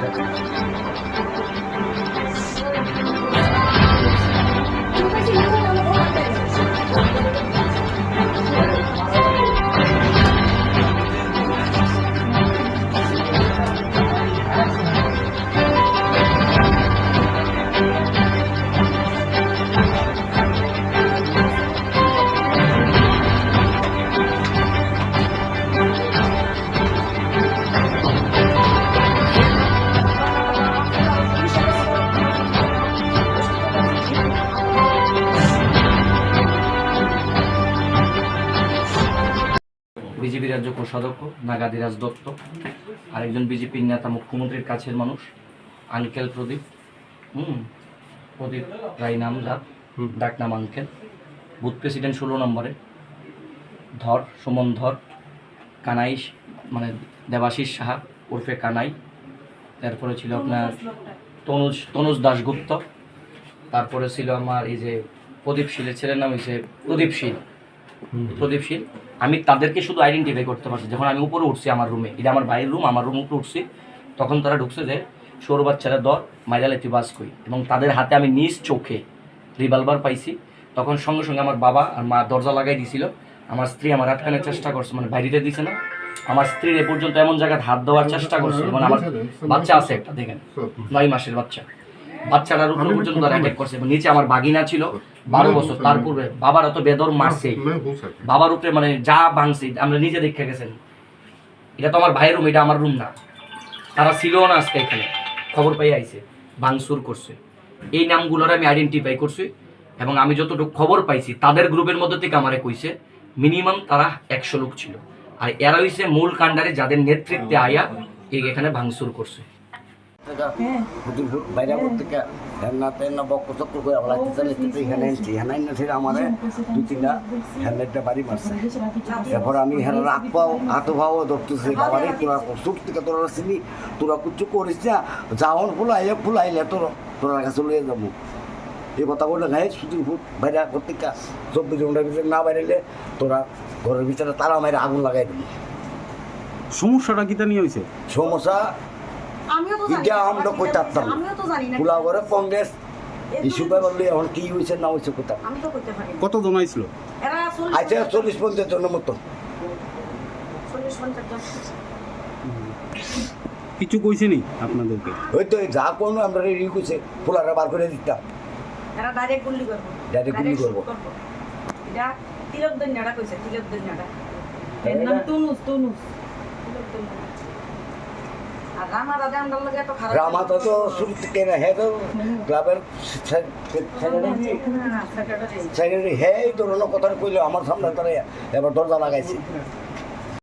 Gracias. BJP রাজ্য কোষাধ্যক্ষ নাগাদিরাজ দত্ত আরেকজন বিজেপির নেতা মুখ্যমন্ত্রীর কাছের মানুষ আঙ্কেল প্রদীপ হুম প্রদীপ রায় নাম নামজাত ডাকনাম আঙ্কেল বুথ প্রেসিডেন্ট ষোলো নম্বরে ধর সুমন ধর কানাই মানে দেবাশিস সাহা ওরফে কানাই তারপরে ছিল আপনার তনুজ তনুজ দাশগুপ্ত তারপরে ছিল আমার এই যে প্রদীপ শীলের ছেলের নাম হয়েছে প্রদীপ শীল। প্রদীপ শীল আমি তাদেরকে শুধু আইডেন্টিফাই করতে পারছি। যখন আমি উপরে উঠছি আমার রুমে এটা আমার বাইরের রুম আমার রুম উপরে উঠছি তখন তারা ঢুকছে যে সৌর বাচ্চারা দর মাইরালে তুই বাস কই? এবং তাদের হাতে আমি নিজ চোখে রিভলভার পাইছি। তখন সঙ্গে সঙ্গে আমার বাবা আর মা দরজা লাগাই দিছিল। আমার স্ত্রী আমার আটকানোর চেষ্টা করছে মানে বাইরে দিছে না। আমার স্ত্রীর এ পর্যন্ত এমন জায়গায় হাত দেওয়ার চেষ্টা করছে এবং আমার বাচ্চা আছে একটা দেখেন নয় মাসের বাচ্চা। বাচ্চাটার উপর পর্যন্ত অ্যাটাক করছে এবং নিচে আমার বাগিনা ছিল বারো বছর তার পূর্বে বাবার অত বেদর মারছে। বাবার উপরে মানে যা ভাঙছি আমরা নিজে দেখে গেছেন। এটা তো আমার ভাইয়ের রুম এটা আমার রুম না। তারা ছিল না আজকে এখানে। খবর পাই আইছে ভাঙচুর করছে। এই নামগুলোর আমি আইডেন্টিফাই করছি এবং আমি যতটুকু খবর পাইছি তাদের গ্রুপের মধ্যে থেকে আমারে কইছে মিনিমাম তারা একশো লোক ছিল। আর এরা হইছে মূল কাণ্ডারে যাদের নেতৃত্বে আয়া এখানে ভাঙচুর করছে। হুতুর হুট বাইরে থেকে হেন্না তেন্না বক্ক চক্র করে আমরা এনছি আমাদের তিনটা হেলমেটটা বাড়ি মারছে। এরপর আমি পাও হাত ভাও ধরতেছে বাবারে তোরা থেকে তোরা চিনি তোরা করিস না। যাওন ফুলাইলে ফুলাইলে তোর তোরা কাছে লয়ে যাব। এই কথা বলে গায়ে সুতির ফুট বাইরে করতে চব্বিশ ঘণ্টার ভিতরে না বাইরেলে তোরা ঘরের ভিতরে তারা মেরে আগুন লাগাই দিবি। সমস্যাটা কিটা নিয়ে হয়েছে সমস্যা আমরা পুলা করে কংগ্রেস ইস্যু বললে এখন কি হয়েছে না হয়েছে কোথাও। কত চল্লিশ আচ্ছা পঞ্চাশ- চল্লিশ পঞ্চাশ জনের মতো। কিছু কইছে নি আপনাদেরকে? ওই তো যা কোনো আমরা রেডি করছে পোলারা বার করে দিতাম। এরা ডাইরেক্ট গুলি করব। Direct গুলি Direct করব। shoot করব। এটা তিলক দন্যাটা কইছে তিলক দন্যাটা এর নাম তুনুস তুনুস তিলক দন্যাটা। আর রামা দাদা আমার লগে এত খারাপ রামাতা তো শুরু থেকে হ্যাঁ তো ক্লাবের। সেক্রেটারি হ্যাঁ এই ধরনের কথা কইলে আমার সামনে তারা এবার দরজা লাগাইছে